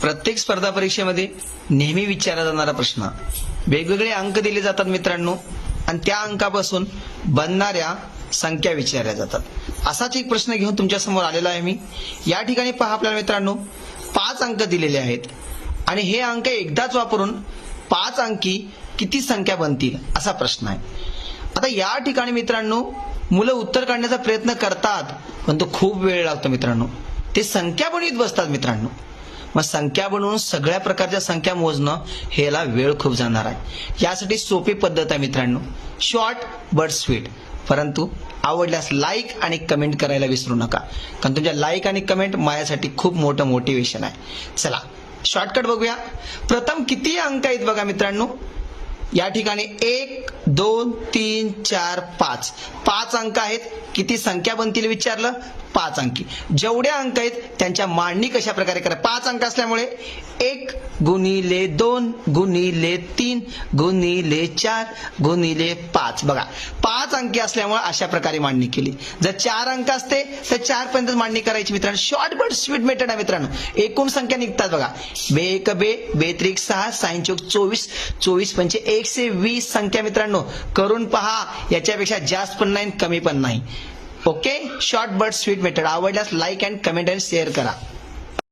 प्रत्येक स्पर्धा परीक्षेमध्ये नेहमी विचारला जाणारा प्रश्न. वेगवेगळे अंक दिले जातात मित्रांनो आणि त्या अंकापासून बनणाऱ्या संख्या विचारल्या जातात. असाच एक प्रश्न घेऊन तुमच्यासमोर आलेला आहे मी. या ठिकाणी पहा आपल्याला मित्रांनो पाच अंक दिलेले आहेत. आणि हे अंक एकदाच वापरून पाच अंकी किती संख्या बनतील असा प्रश्न आहे. आता या ठिकाणी मित्रांनो मुलं उत्तर काढण्याचा प्रयत्न करतात पण तो खूप वेळ लागतो मित्रांनो. ते संख्या बनवीत बसतात मित्रांनो. मग संख्या बनवून सगळ्या प्रकारच्या संख्या मोजणं ह्याला वेळ खूप जाणार आहे. यासाठी सोपी पद्धत आहे मित्रांनो. शॉर्ट बट स्वीट परंतु आवडल्यास लाईक आणि कमेंट करायला विसरू नका. कारण तुमच्या लाईक आणि कमेंट माझ्यासाठी खूप मोठं मोटिवेशन आहे. चला शॉर्टकट बघूया. प्रथम किती अंक आहेत बघा मित्रांनो? या ठिकाणी एक दोन तीन चार पाच. पाच अंक आहेत. किती संख्या बनतील विचारलं? पाच अंकी. जेवढ्या अंक आहेत त्यांच्या मांडणी कशा प्रकारे करा पाच अंक असल्यामुळे एक गुणिले दोन गुणिले तीन गुणिले चार गुणिले पाच. बघा पाच अंकी असल्यामुळे अशा प्रकारे मांडणी केली. जर चार अंक असते तर चार पर्यंत मांडणी करायची मित्रांनो. शॉर्ट बट स्वीट मेथड आहे मित्रांनो. एकूण संख्या निघतात बघा. बे एक बे बेत्रिक सहा साईन चोक चोवीस. चोवीस पंचे एकशे वीस संख्या मित्रांनो करून पहा. याच्यापेक्षा जास्त पण नाही कमी पण नाही. Okay short but sweet method आवडल्यास like and comment and share करा.